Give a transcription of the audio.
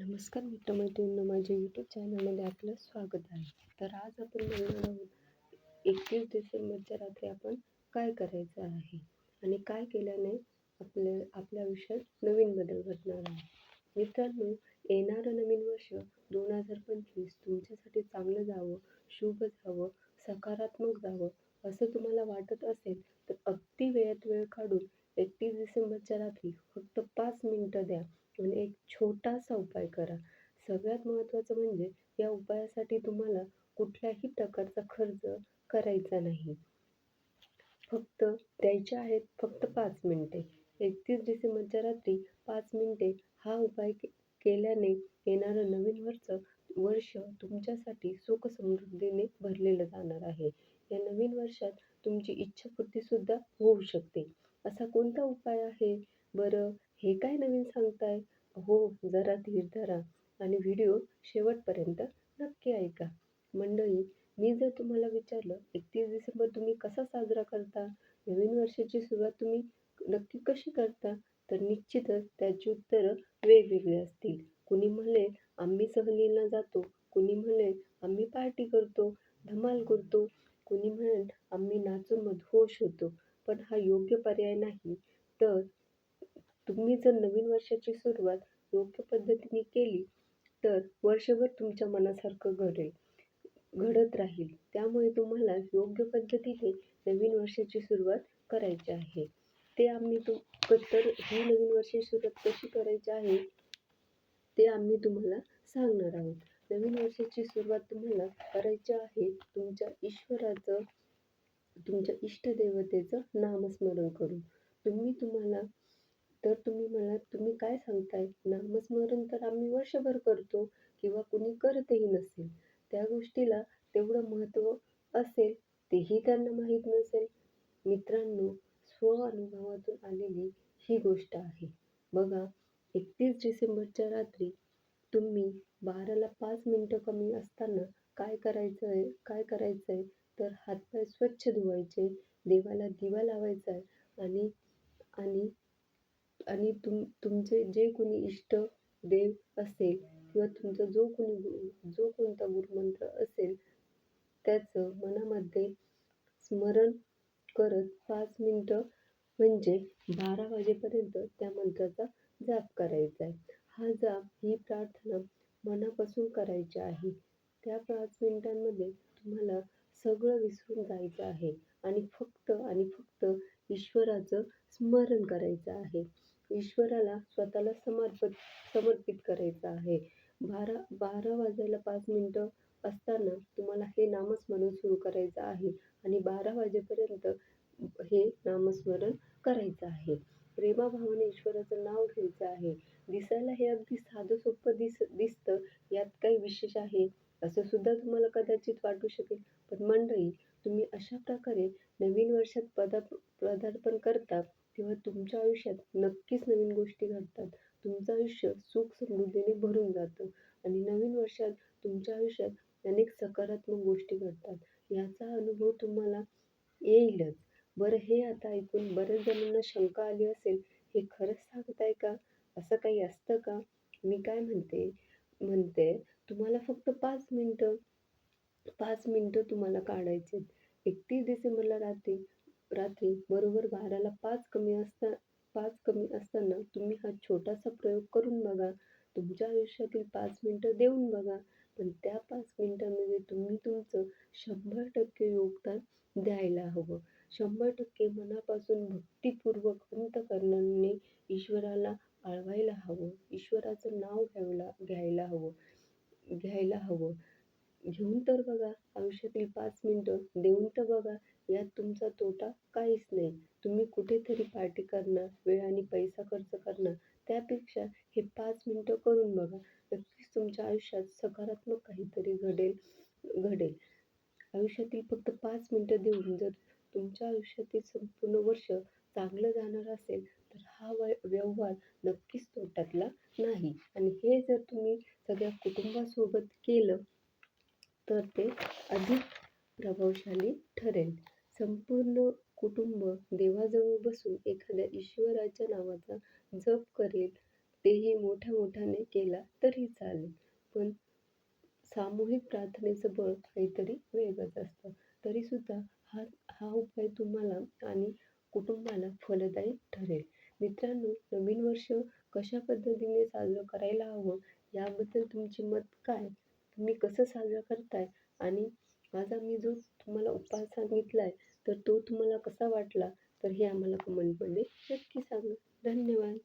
नमस्कार मित्रमैत्रिणींनो माझ्या यूट्यूब चॅनलमध्ये आपलं स्वागत आहे. तर आज आपण बोलणार आहोत एकतीस डिसेंबरच्या रात्री आपण काय करायचं आहे आणि काय केल्याने आपले आपल्या आयुष्यात नवीन बदल घडणार आहे. मित्रांनो येणारं नवीन वर्ष दोन हजार पंचवीस तुमच्यासाठी चांगलं जावं शुभ जावं सकारात्मक जावं असं तुम्हाला वाटत असेल तर अगदी वेळात वेळ काढून एकतीस डिसेंबरच्या रात्री फक्त पाच मिनटं द्या. आणि एक छोटासा उपाय करा. सगळ्यात महत्त्वाचं म्हणजे या उपायासाठी तुम्हाला कुठल्याही प्रकारचा खर्च करायचा नाही. फक्त द्यायचे आहेत फक्त पाच मिनटे. एकतीस डिसेंबरच्या रात्री पाच मिनटे हा उपाय के केल्याने येणारं नवीन वर्ष वर्ष तुमच्यासाठी सुख समृद्धीने भरलेलं जाणार आहे. या नवीन वर्षात तुमची इच्छापूर्तीसुद्धा होऊ शकते. असा कोणता उपाय आहे? बरं हे काय नवीन सांगताय? हो जरा धीर धरा आणि व्हिडिओ शेवटपर्यंत नक्की ऐका. मंडळी मी जर तुम्हाला विचारलं एकतीस डिसेंबर तुम्ही कसा साजरा करता? नवीन वर्षाची सुरुवात तुम्ही नक्की कशी करता? तर निश्चितच त्याची उत्तरं वेगवेगळी असतील. कुणी म्हणले आम्ही सहलीला जातो. कुणी म्हणले आम्ही पार्टी करतो धमाल करतो. कुणी म्हणेल आम्ही नाचून मधोश होतो. पण हा योग्य पर्याय नाही. तर तुम्ही जर नवीन वर्षाची सुरुवात योग्य पद्धतीने केली तर वर्षभर तुमच्या मनासारखं घडेल घडत राहील. त्यामुळे तुम्हाला योग्य पद्धतीने नवीन वर्षाची सुरुवात करायची आहे. ते आम्ही तु तर ही नवीन वर्षाची सुरुवात कशी करायची आहे ते आम्ही तुम्हाला सांगणार आहोत. नवीन वर्षाची सुरुवात तुम्हाला करायची आहे तुमच्या ईश्वराचं तुमच्या इष्टदेवतेचं नामस्मरण करून. तुम्ही तुम्हाला तर तुम्ही मला तुम्ही काय सांगताय? नामस्मरण तर आम्ही वर्षभर करतो किंवा कुणी करतही नसेल. त्या गोष्टीला तेवढं महत्त्व असेल तेही त्यांना माहीत नसेल. मित्रांनो स्व अनुभवातून आलेली ही गोष्ट आहे. बघा एकतीस डिसेंबरच्या रात्री तुम्ही बाराला पाच मिनटं कमी असताना काय करायचं आहे काय करायचं आहे तर हातपाय स्वच्छ धुवायचे देवाला दिवा लावायचा आहे आणि आणि आणि तुम तुमचे जे कोणी इष्ट देव असेल किंवा तुमचा जो कोणी जो कोणता गुरुमंत्र असेल त्याचं मनामध्ये स्मरण करत पाच मिनटं म्हणजे बारा वाजेपर्यंत त्या मंत्राचा जाप करायचा आहे. हा जाप ही प्रार्थना मनापासून करायची आहे. त्या पाच मिनिटांमध्ये तुम्हाला सगळं विसरून जायचं आहे आणि फक्त आणि फक्त ईश्वराचं स्मरण करायचं आहे. ईश्वराला स्वतःला समर्पित समर्पित करायचं आहे. बारा बारा वाजायला पाच मिनटं असताना तुम्हाला हे नामस्मरण सुरू करायचं आहे आणि बारा वाजेपर्यंत हे नामस्मरण करायचं आहे. प्रेमाभावाने ईश्वराचं नाव घ्यायचं आहे. दिसायला हे अगदी साधं सोपं दिस दिसतं. यात काही विशेष आहे असं सुद्धा तुम्हाला कदाचित वाटू शकेल. पण मंडळी तुम्ही अशा प्रकारे नवीन वर्षात पदार्प किंवा तेव्हा तुमच्या आयुष्यात नक्कीच नवीन गोष्टी घडतात. तुमचं आयुष्य सुख समृद्धीने भरून जातं. आणि नवीन वर्षात तुमच्या आयुष्यात अनेक सकारात्मक गोष्टी घडतात. याचा अनुभव तुम्हाला येईलच. बरं हे आता ऐकून बऱ्याच जणांना शंका आली असेल हे खरंच सांगताय का? असं काही असतं का? मी काय म्हणते? म्हणते तुम्हाला फक्त पाच मिनटं पाच मिनटं तुम्हाला काढायचे एकतीस डिसेंबरला रात्री रात्री बरोबर बाराला पाच कमी असता पाच कमी असताना तुम्ही हा छोटासा प्रयोग करून बघा. तुमच्या आयुष्यातील पाच मिनटं देऊन बघा. पण त्या पाच मिनटांमध्ये तुम्ही तुमचं शंभर टक्के योगदान द्यायला हवं. शंभर टक्के मनापासून भक्तिपूर्वक अंतकरणाने ईश्वराला आळवायला हवं. ईश्वराचं नाव घ्यायला घ्यायला हवं घ्यायला हवं. घेऊन तर बघा आयुष्यातील पाच मिनटं देऊन तर बघा यात तुमचा तोटा काहीच नाही. तुम्ही कुठेतरी पार्टी करणार वेळ आणि पैसा खर्च करणार त्यापेक्षा हे पाच मिनटं करून बघा नक्कीच तुमच्या आयुष्यात सकारात्मक काहीतरी घडेल घडेल. आयुष्यातील फक्त पाच मिनटं देऊन जर तुमच्या आयुष्यातील संपूर्ण वर्ष चांगलं जाणार असेल तर हा व व्यवहार नक्कीच तोट्यातला नाही. आणि हे जर तुम्ही सगळ्या कुटुंबासोबत केलं तर ते अधिक प्रभावशाली ठरेल. संपूर्ण कुटुंब देवाजवळ बसून एखाद्या ईश्वराच्या नावाचा जप करेल तेही मोठ्या मोठ्याने केला तरी चालेल. पण सामूहिक प्रार्थनेचं बळ काहीतरी वेगळंच असतं. तरीसुद्धा हा हा उपाय तुम्हाला आणि कुटुंबाला फलदायी ठरेल. मित्रांनो नवीन वर्ष कशा पद्धतीने साजरं करायला हवं? याबद्दल तुमचे मत काय? तुम्ही कसं साजरं करताय? आणि आज आम्ही जो तुम्हाला उपास सांगितला आहे तर तो तुम्हाला कसा वाटला? तर हे आम्हाला कमेंटमध्ये नक्की सांगा. धन्यवाद.